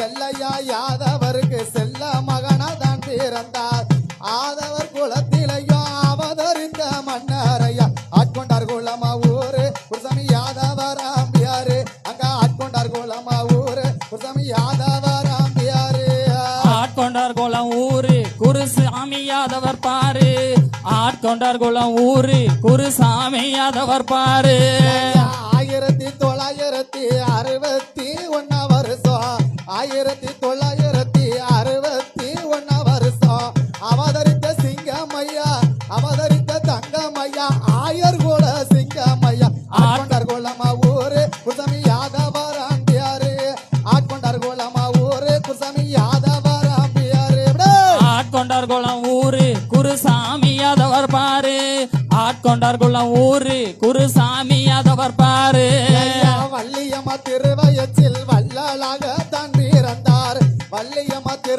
செல்லையா யாதவருக்கு செல்ல மகனா தான் பிறந்தார். ஆதவர் குலத்திலையும் அவதரித்த மன்னரையா. ஆட்கொண்டார் குலமா ஊரு குருசாமி யாதவர் ஆம்பியாரு அங்க ஆட்கொண்டார் குலமா ஊரு குருசாமி யாதவர் ஆம்பியாரு ஆட்கொண்டார் குளம் ஊரு குருசாமி யாதவர் பாரு. ஆட்கொண்டார் குளம் ஊரு குருசாமி யாதவர் பாரு. ஆயிரத்தி தொள்ளாயிரத்தி அறுபத்தி ஒன்னா வருஷம் ஆயிரத்தி தொள்ளாயிரத்தி அறுபத்தி ஒன்னா வருஷம். அவதரித்த சிங்கமையா அவதரித்த தங்கமையா ஆயர் கூட சிங்கமையா ஆட்கொண்டார் குலமா ஊரு குசாமி யாதவர் ஆம்பியாரு ஆட்கொண்டார் குலமா ஊரு குசாமி யாதவர் ஆம்பியாரு ஆட்கொண்டார் குளம் ஊரு குருசாமி யாதவர் பாரு. ஆட்கொண்டார் குளம் ஊரு குருசாமி யாதவர் பாரு. வள்ளியம்மா திருவயத்தில் வள்ளலாக மல்லையம்மா தெரு